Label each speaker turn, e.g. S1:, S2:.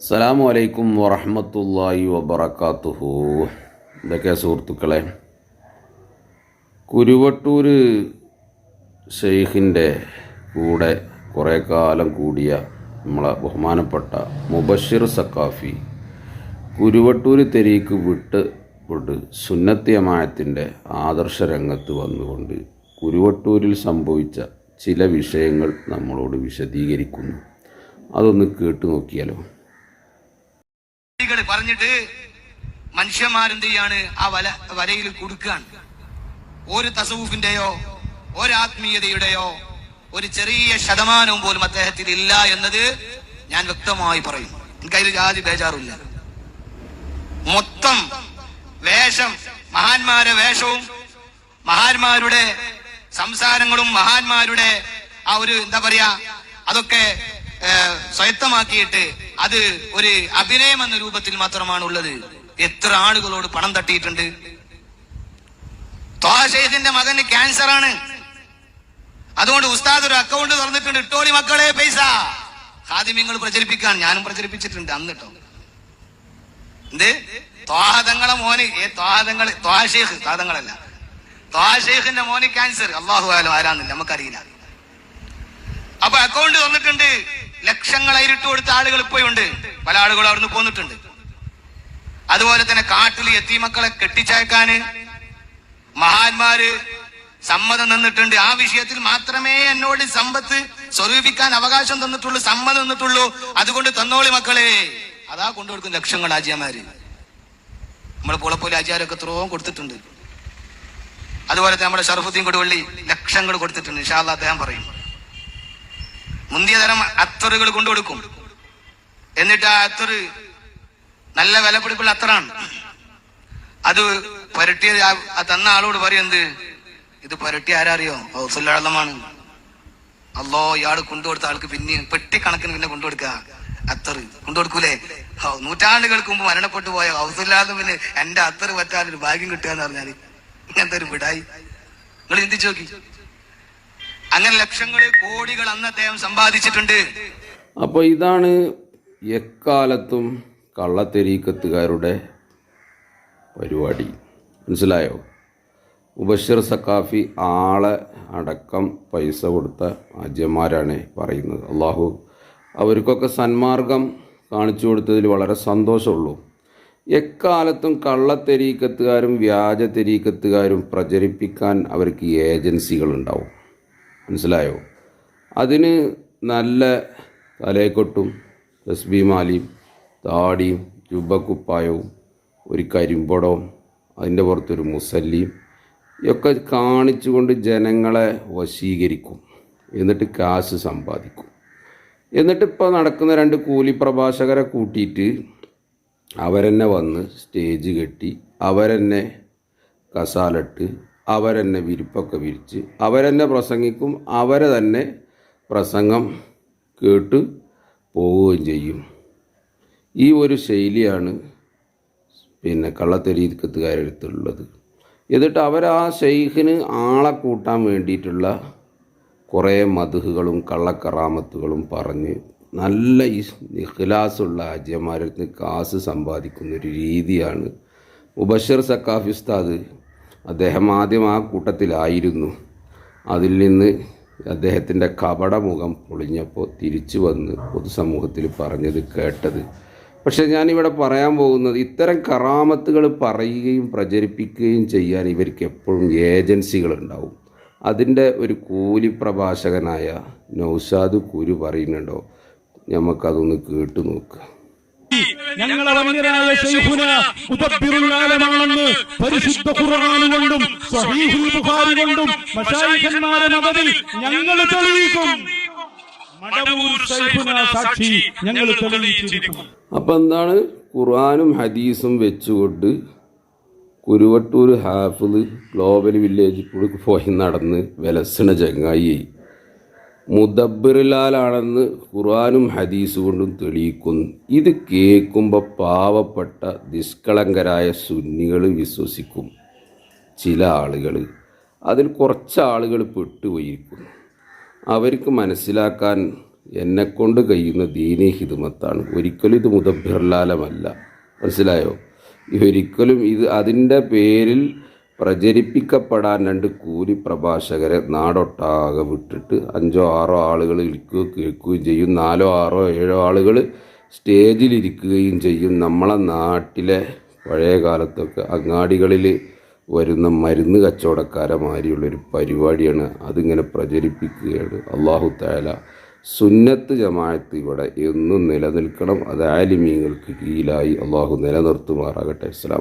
S1: അസ്സലാമു അലൈക്കും വറഹമത്തല്ലാഹി വബറക്കാത്തുഹു ഇതൊക്കെ സുഹൃത്തുക്കളെ? കുരുവട്ടൂർ ഷെയ്ഖിന്റെ കൂടെ കുറേ കാലം കൂടിയ നമ്മളെ ബഹുമാനപ്പെട്ട മുബഷിർ സക്കാഫി കുരുവട്ടൂർ തെരീക്ക് വിട്ട് കൊണ്ട് സുന്നത്തിയമായത്തിന്റെ ആദർശ രംഗത്ത് വന്നുകൊണ്ട് കുരുവട്ടൂരിൽ സംഭവിച്ച ചില വിഷയങ്ങൾ നമ്മളോട് വിശദീകരിക്കുന്നു. അതൊന്ന് കേട്ടു നോക്കിയാലോ?
S2: കൾ പറഞ്ഞിട്ട് മനുഷ്യന്മാരെന്ത് ചെയ്യാണ് ആ വല വലയിൽ കുടുക്കുകയാണ് ഒരു തസവൂഫിന്റെയോ ഒരാത്മീയതയുടെയോ ഒരു ചെറിയ ശതമാനവും പോലും അദ്ദേഹത്തിൽ ഇല്ല എന്നത് ഞാൻ വ്യക്തമായി പറയും. എനിക്കതിൽ ജാതി ബേജാറില്ല മൊത്തം വേഷം മഹാന്മാരെ വേഷവും മഹാന്മാരുടെ സംസാരങ്ങളും മഹാന്മാരുടെ ആ ഒരു എന്താ പറയാ അതൊക്കെ സ്വയത്തമാക്കിയിട്ട് അത് ഒരു അഭിനയം എന്ന രൂപത്തിൽ മാത്രമാണ് ഉള്ളത് എത്ര ആളുകളോട് പണം തട്ടിയിട്ടുണ്ട്. ത്വാഷേഖിന്റെ മകന് ക്യാൻസർ ആണ് അതുകൊണ്ട് ഉസ്താദ് ഒരു അക്കൗണ്ട് തുറന്നിട്ടുണ്ട്. ഇട്ടോളി മക്കളെ പൈസ. ഹാദിമ്യങ്ങൾ പ്രചരിപ്പിക്കാൻ ഞാനും പ്രചരിപ്പിച്ചിട്ടുണ്ട് അന്ന് കേട്ടോ എന്ത് ത്വാഹതങ്ങളെ മോന്. ഏ ത്വാഹതങ്ങൾ ത്വാഷേഖ് താതങ്ങളല്ല ത്വാഷേഖിന്റെ മോന് ക്യാൻസർ. അള്ളാഹു ആലോ ആരാന്നില്ല നമുക്കറിയില്ല. അപ്പൊ അക്കൗണ്ട് തന്നിട്ടുണ്ട് ലക്ഷങ്ങൾ അയിരിട്ട് കൊടുത്ത ആളുകൾ ഇപ്പോഴുണ്ട് പല ആളുകളും അവിടുന്ന് പോന്നിട്ടുണ്ട്. അതുപോലെ തന്നെ കാട്ടിൽ എത്തിമക്കളെ കെട്ടിച്ചയക്കാന് മഹാന്മാര് സമ്മതം തന്നിട്ടുണ്ട്. ആ വിഷയത്തിൽ മാത്രമേ എന്നോട് സമ്പത്ത് സ്വരൂപിക്കാൻ അവകാശം തന്നിട്ടുള്ളൂ സമ്മതം തന്നിട്ടുള്ളൂ. അതുകൊണ്ട് തന്നോളി മക്കളെ. അതാ കൊണ്ടുകൊടുക്കും ലക്ഷങ്ങൾ ആചാര്യമാര് നമ്മളെ പുളപ്പോലെ ആചാരൊക്കെ എത്രയും കൊടുത്തിട്ടുണ്ട്. അതുപോലെ തന്നെ നമ്മുടെ ഷറഫുദ്ദീൻ കൊടുവള്ളി ലക്ഷങ്ങൾ കൊടുത്തിട്ടുണ്ട്. ഇൻഷാല്ല അദ്ദേഹം പറയും. മുന്തിയ തരം അത്തറുകൾ കൊണ്ടുകൊടുക്കും. എന്നിട്ട് ആ അത്തറ് നല്ല വിലപിടിപ്പുള്ള അത്തറാണ്. അത് പരട്ടിയ തന്ന ആളോട് പറയുന്നത് ഇത് പുരട്ടി ആരറിയോ? ഹൗസുല്ലാളമാണ് അല്ലോ ഇയാൾ കൊണ്ടുകൊടുത്ത ആൾക്ക് പിന്നെ പെട്ടിക്കണക്കിന് പിന്നെ കൊണ്ടുകൊടുക്കുക. അത്തറ് കൊണ്ടുകൊടുക്കൂലേ? നൂറ്റാണ്ടുകൾക്ക് മുമ്പ് മരണപ്പെട്ടു പോയ ഹൗസുല്ലാതെ പിന്നെ എന്റെ അത്തറ് പറ്റാൻ ഒരു ഭാഗ്യം കിട്ടുക എന്ന് പറഞ്ഞാൽ ഇങ്ങനത്തെ ഒരു വിടായി. നിങ്ങൾ ചിന്തിച്ചു നോക്കി. അങ്ങനെ ലക്ഷങ്ങൾ കോടികൾ അന്ന് അദ്ദേഹം സമ്പാദിച്ചിട്ടുണ്ട്.
S1: അപ്പോൾ ഇതാണ് എക്കാലത്തും കള്ളത്തെരീക്കത്തുകാരുടെ പരിപാടി. മനസ്സിലായോ? മുബഷിർ സക്കാഫി ആളെ അടക്കം പൈസ കൊടുത്ത ആജ്യന്മാരാണ് പറയുന്നത്. അള്ളാഹു അവർക്കൊക്കെ സന്മാർഗം കാണിച്ചു കൊടുത്തതിൽ വളരെ സന്തോഷമുള്ളൂ. എക്കാലത്തും കള്ളത്തെരീക്കത്തുകാരും വ്യാജ തെരീക്കത്തുകാരും പ്രചരിപ്പിക്കാൻ അവർക്ക് ഏജൻസികളുണ്ടാവും. മനസ്സിലായോ? അതിന് നല്ല തലയെക്കൊട്ടും തസ്ബിമാലിയും താടിയും ജുബക്കുപ്പായവും ഒരു കരിമ്പടവും അതിന്റെ പുറത്തൊരു മുസല്ലിയും ഒക്കെ കാണിച്ചുകൊണ്ട് ജനങ്ങളെ വശീകരിക്കും. എന്നിട്ട് കാശ് സമ്പാദിക്കും. എന്നിട്ട് ഇപ്പോൾ നടക്കുന്ന രണ്ട് കൂലി പ്രഭാഷകരെ കൂട്ടിയിട്ട് അവരെന്നെ വന്ന് സ്റ്റേജ് കെട്ടി അവരെന്നെ കസാലിട്ട് അവരെന്നെ വിരിപ്പൊക്കെ വിരിച്ച് അവരെന്നെ പ്രസംഗിക്കും അവരെ തന്നെ പ്രസംഗം കേട്ട് പോവുകയും ചെയ്യും. ഈ ഒരു ശൈലിയാണ് പിന്നെ കള്ളത്തെരീക്കത്തുകാരടുത്തുള്ളത്. എന്നിട്ട് അവർ ആ ഷെയ്ഖിന് ആളെ കൂട്ടാൻ വേണ്ടിയിട്ടുള്ള കുറേ മധുഹുകളും കള്ളക്കറാമത്തുകളും പറഞ്ഞ് നല്ല ഇഖ്ലാസുള്ള ആജ്യന്മാരിൽ കാശ് സമ്പാദിക്കുന്ന ഒരു രീതിയാണ് മുബഷർ സക്കാഫി ഉസ്താദ് അദ്ദേഹം ആദ്യം ആ കൂട്ടത്തിലായിരുന്നു. അതിൽ നിന്ന് അദ്ദേഹത്തിന്റെ കപടമുഖം പൊളിഞ്ഞപ്പോൾ തിരിച്ചു വന്ന് പൊതുസമൂഹത്തിൽ പറഞ്ഞത് കേട്ടത്. പക്ഷെ ഞാനിവിടെ പറയാൻ പോകുന്നത് ഇത്തരം കറാമത്തുകൾ പറയുകയും പ്രചരിപ്പിക്കുകയും ചെയ്യാൻ ഇവർക്ക് എപ്പോഴും ഏജൻസികളുണ്ടാവും. അതിന്റെ ഒരു കൂലി പ്രഭാഷകനായ നൗഷാദ് കുരു പറയുന്നുണ്ടോ? നമുക്കതൊന്ന് കേട്ടു നോക്കുക
S3: ഞങ്ങളെ വന്യരായ ശൈഖുന മുദബ്ബിറുൽ ആലമാണെന്ന് പരിശുദ്ധ ഖുർആൻ കൊണ്ടും സ്വഹീഹുൽ ബുഖാരി കൊണ്ടും മശായിഖന്മാരെ മതത്തിൽ ഞങ്ങൾ തെളിയിക്കും. മടവൂർ ശൈഖുന സാക്ഷി ഞങ്ങൾ തെളിയിച്ചിരിക്കും
S1: അപ്പം എന്താണ്? ഖുർആാനും ഹദീസും വെച്ചുകൊണ്ട് കുരുവട്ടൂർ ഹാഫിൽ ഗ്ലോബൽ വില്ലേജിൽ കൂടി പോയി നടന്ന് വിലസണ ചങ്ങായി. മുദബ്ബിറിലാലാണെന്ന് ഖുർആാനും ഹദീസ് കൊണ്ടും തെളിയിക്കുന്നു. ഇത് കേൾക്കുമ്പോൾ പാവപ്പെട്ട നിഷ്കളങ്കരായ സുന്നികൾ വിശ്വസിക്കും. ചില ആളുകൾ അതിൽ കുറച്ച് ആളുകൾ പെട്ടുപോയിരിക്കുന്നു. അവർക്ക് മനസ്സിലാക്കാൻ എന്നെക്കൊണ്ട് കഴിയുന്ന ദീനീ ഹിദമത്താണ് ഒരിക്കലും ഇത് മുതബിർലാലമല്ല മനസ്സിലായോ? ഒരിക്കലും ഇത് അതിന്റെ പേരിൽ പ്രചരിപ്പിക്കപ്പെടാൻ രണ്ട് കൂലി പ്രഭാഷകരെ നാടൊട്ടാകെ വിട്ടിട്ട് അഞ്ചോ ആറോ ആളുകൾ ഇരിക്കുകയോ കേൾക്കുകയും ചെയ്യും. നാലോ ആറോ ഏഴോ ആളുകൾ സ്റ്റേജിലിരിക്കുകയും ചെയ്യും. നമ്മളെ നാട്ടിലെ പഴയ കാലത്തൊക്കെ അങ്ങാടികളിൽ വരുന്ന മരുന്ന് കച്ചവടക്കാരെ മാതിരിയുള്ളൊരു പരിപാടിയാണ് അതിങ്ങനെ പ്രചരിപ്പിക്കുകയാണ്. അള്ളാഹു താല സുന്നത്ത് ജമാഅത്ത് ഇവിടെ എന്നും നിലനിൽക്കണം. അത് ആലിമീങ്ങൾക്ക് കീഴിലായി അള്ളാഹു നിലനിർത്തുമാറാകട്ടെ. അസ്സലാം